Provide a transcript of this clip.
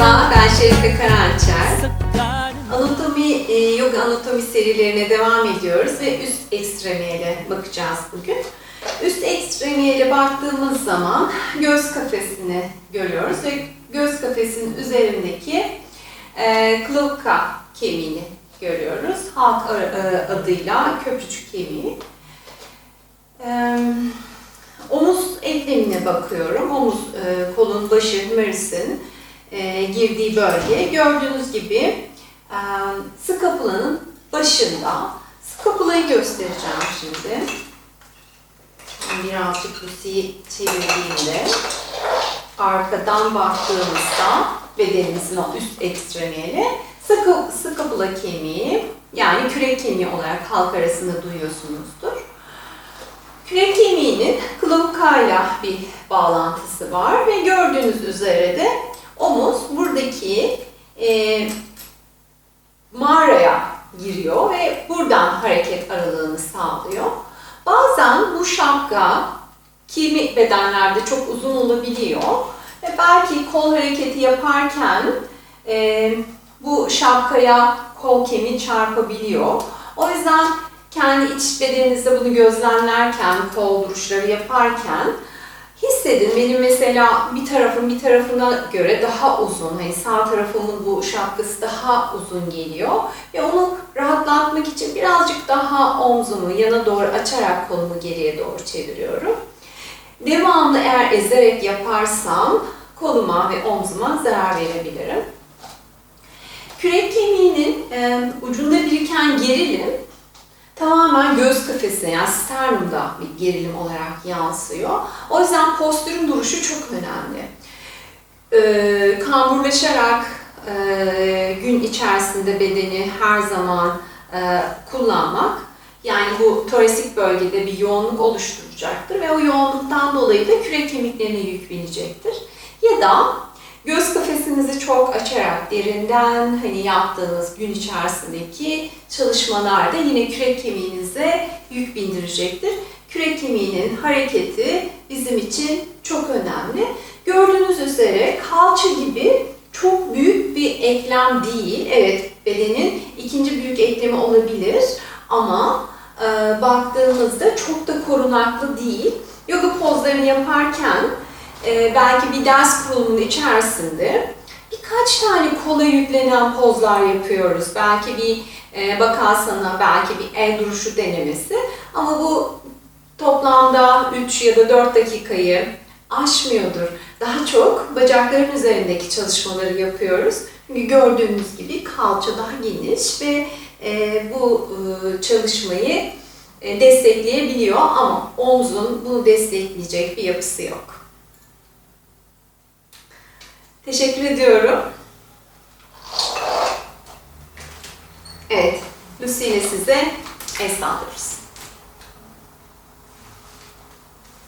Ben Şerife Karançer. Anatomi, e, yoga anatomi serilerine devam ediyoruz ve üst ekstremiyele bakacağız bugün. Üst ekstremiyele baktığımız zaman göz kafesini görüyoruz ve göz kafesinin üzerindeki e, klavka kemiğini görüyoruz. Halk e, adıyla köprücük kemiği. E, omuz eklemine bakıyorum. Omuz e, kolun başı, hümeris'in e, girdiği bölge. Gördüğünüz gibi e, skapulanın başında. Skapulayı göstereceğim şimdi. Birazcık Lucy'yi çevirdiğimde arkadan baktığımızda bedenimizin o üst ekstremiyeli skap, skapula kemiği yani kürek kemiği olarak halk arasında duyuyorsunuzdur. Kürek kemiğinin klavukayla bir bağlantısı var ve gördüğünüz üzere de omuz buradaki e, mağaraya giriyor ve buradan hareket aralığını sağlıyor. Bazen bu şapka kimi bedenlerde çok uzun olabiliyor ve belki kol hareketi yaparken e, bu şapkaya kol kemiği çarpabiliyor. O yüzden kendi iç bedeninizde bunu gözlemlerken, kol duruşları yaparken hissedin. Benim mesela bir tarafım bir tarafına göre daha uzun. Hani sağ tarafımın bu şapkası daha uzun geliyor. Ve onu rahatlatmak için birazcık daha omzumu yana doğru açarak kolumu geriye doğru çeviriyorum. Devamlı eğer ezerek yaparsam koluma ve omzuma zarar verebilirim. Kürek kemiğinin e, ucunda biriken gerilim tamamen göz kafesine yani sternumda bir gerilim olarak yansıyor. O yüzden postürün duruşu çok önemli. Ee, kamburlaşarak e, gün içerisinde bedeni her zaman e, kullanmak yani bu toresik bölgede bir yoğunluk oluşturacaktır ve o yoğunluktan dolayı da kürek kemiklerine yük binecektir. Ya da göz kafesinizi çok açarak derinden hani yaptığınız gün içerisindeki çalışmalarda yine kürek kemiğinize yük bindirecektir. Kürek kemiğinin hareketi bizim için çok önemli. Gördüğünüz üzere kalça gibi çok büyük bir eklem değil. Evet bedenin ikinci büyük eklemi olabilir ama e, baktığımızda çok da korunaklı değil. Yoga pozlarını yaparken e, belki bir ders kurulumunun içerisinde birkaç tane kola yüklenen pozlar yapıyoruz. Belki bir e, bakasana, belki bir el duruşu denemesi. Ama bu toplamda 3 ya da 4 dakikayı aşmıyordur. Daha çok bacakların üzerindeki çalışmaları yapıyoruz. Çünkü gördüğünüz gibi kalça daha geniş ve e, bu e, çalışmayı e, destekleyebiliyor ama omzun bunu destekleyecek bir yapısı yok. Teşekkür ediyorum. Evet, Lucy ile size el saldırırız.